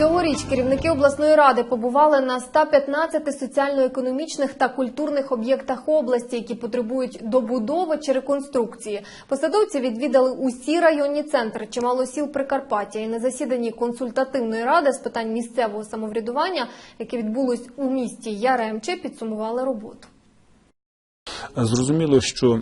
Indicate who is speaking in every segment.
Speaker 1: Цьогоріч керівники обласної ради побували на 115 соціально-економічних та культурних об'єктах області, які потребують добудови чи реконструкції. Посадовці відвідали усі районні центри, чимало сіл Прикарпаття. І на засіданні консультативної ради з питань місцевого самоврядування, яке відбулось у місті Яремче, підсумували роботу.
Speaker 2: Зрозуміло, що е,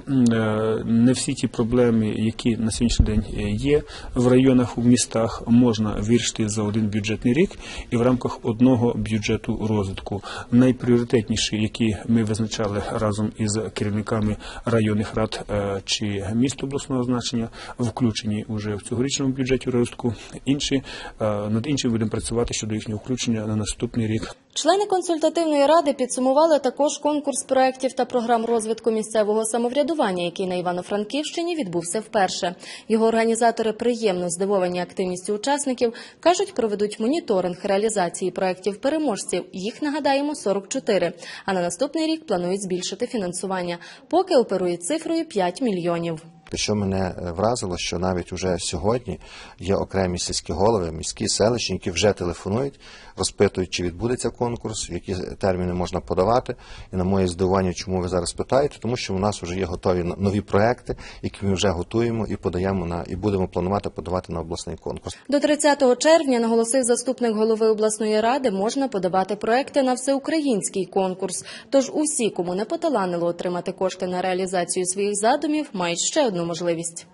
Speaker 2: не всі ті проблеми, які на сьогоднішній день е, є в районах, у містах, можна вирішити за один бюджетний рік і в рамках одного бюджету розвитку. Найпріоритетніші, які ми визначали разом із керівниками районних рад е, чи міст обласного значення, включені вже в цьогорічному бюджеті розвитку. Інші над іншим будемо працювати щодо їхнього включення на наступний рік.
Speaker 3: Члени консультативної ради підсумували також конкурс проєктів та програм розвитку місцевого самоврядування, який на Івано-Франківщині відбувся вперше. Його організатори приємно здивовані активністю учасників. кажуть, проведуть моніторинг реалізації проєктів переможців. Їх нагадаємо 44. А на наступний рік планують збільшити фінансування, поки оперують цифрою 5 мільйонів.
Speaker 4: Що мене е, вразило, що навіть уже сьогодні є окремі сільські голови, міські селищні, які вже телефонують, розпитують, чи відбудеться конкурс, які терміни можна подавати. І на моє здивування, чому ви зараз питаєте, тому що у нас вже є готові нові проекти, які ми вже готуємо і подаємо на і будемо планувати подавати на обласний конкурс.
Speaker 3: До 30 червня, наголосив заступник голови обласної ради, можна подавати проекти на всеукраїнський конкурс. Тож усі, кому не поталанило отримати кошти на реалізацію своїх задумів, мають ще одну можливість.